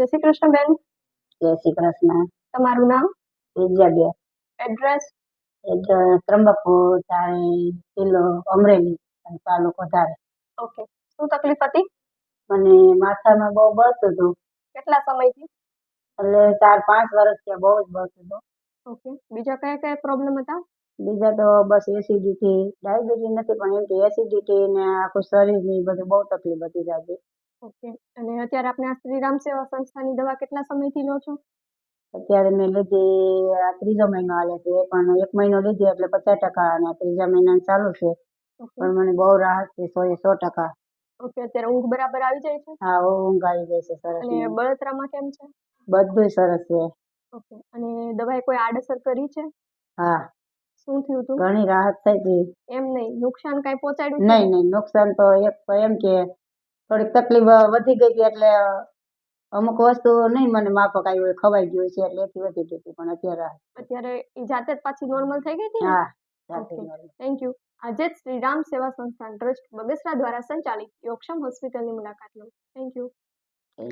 જય શ્રી કૃષ્ણ બેન. જય શ્રી કૃષ્ણ. તમારું નામ? વિદ્યાબેન. એડ્રેસ? ત્રંબકપુર ધારી જિલ્લો અમરેલી અને તાલુકો ધારે. ઓકે. શું તકલીફ હતી? મને માથામાં બહુ બળતું હતું. કેટલા સમયથી? એટલે ચાર પાંચ વર્ષ ત્યાં બહુ જ બળતું હતું. ઓકે. બીજા કયા કયા પ્રોબ્લેમ હતા? બીજા તો બસ એસિડિટી ડાયાબિટીસ નથી પણ એમ કે એસિડિટી ને આખું શરીરની બધું બહુ તકલીફ હતી જાજી ઓકે. અને અત્યારે આપણે આ શ્રીરામ સેવા સંસ્થાની દવા કેટલા સમયથી લો છો? અત્યારે મેં લીધી આ ત્રીજો મહિનો હાલે છે પણ એક મહિનો લીધી એટલે પચાસ ટકા અને ત્રીજા મહિના ચાલુ છે. પણ મને બહુ રાહત છે સો એ સો ટકા. ઓકે અત્યારે ઊંઘ બરાબર આવી જાય છે? હા ઊંઘ આવી જાય છે સરસ અને બળતરામાં કેમ છે? બધું સરસ છે. ઓકે અને દવાએ કોઈ આડઅસર કરી છે? હા. શું થયું હતું? ઘણી રાહત થઈ હતી. એમ નહીં નુકસાન કાંઈ પહોંચાડ્યું? નહીં નહીં નુકસાન તો એક તો એમ કે થોડીક તકલીફ વધી ગઈ હતી એટલે અમુક વસ્તુ નહીં મને માફક આવી હોય ખવાઈ ગયું છે એટલે એથી વધી ગઈ હતી પણ અત્યારે અત્યારે એ જાતે જ પાછી નોર્મલ થઈ ગઈ હતી હા. થેન્ક યુ આજે જ શ્રી સેવા સંસ્થાન ટ્રસ્ટ બગસરા દ્વારા સંચાલિત યોગક્ષમ હોસ્પિટલની મુલાકાત લો. Thank you